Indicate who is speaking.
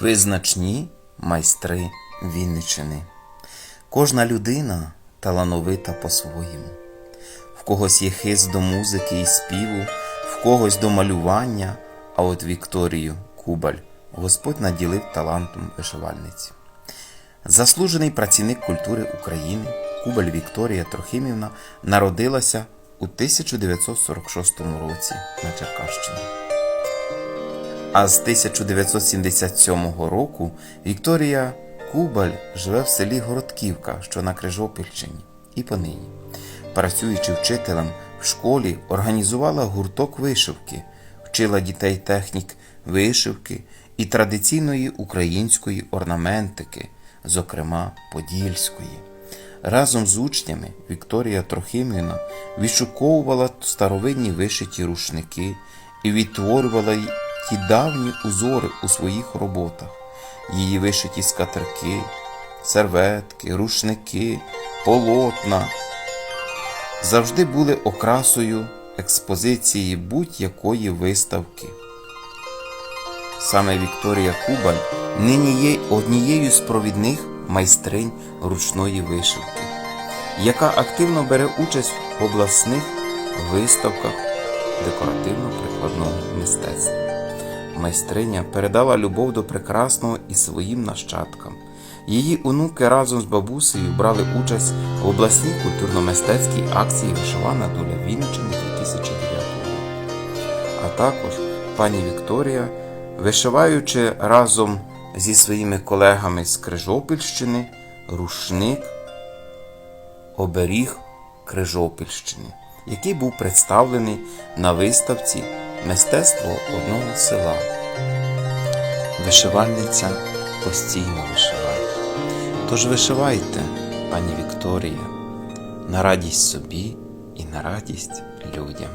Speaker 1: Визначні майстри Вінничини. Кожна людина талановита по-своєму. В когось є хист до музики і співу, в когось до малювання, а от Вікторію Кубаль Господь наділив талантом вишивальниці. Заслужений працівник культури України Кубаль Вікторія Трохимівна народилася у 1946 році на Черкащині. А з 1977 року Вікторія Кубаль живе в селі Городківка, що на Крижопільщині, і понині. Працюючи вчителем в школі, організувала гурток вишивки, вчила дітей технік вишивки і традиційної української орнаментики, зокрема подільської. Разом з учнями Вікторія Трохимівна відшуковувала старовинні вишиті рушники і відтворювала ті давні узори у своїх роботах. Її вишиті скатерки, серветки, рушники, полотна завжди були окрасою експозиції будь-якої виставки. Саме Вікторія Кубаль нині є однією з провідних майстринь ручної вишивки, яка активно бере участь в обласних виставках декоративно-прикладного мистецтва. Майстриня передала любов до прекрасного і своїм нащадкам. Її онуки разом з бабусею брали участь в обласній культурно-мистецькій акції Вишивана доля Вінниччини 2009 року. А також пані Вікторія, вишиваючи разом зі своїми колегами з Крижопільщини, рушник оберіг Крижопільщини, який був представлений на виставці Мистецтво одного села. Вишивальниця постійно вишиває. Тож вишивайте, пані Вікторія, на радість собі і на радість людям.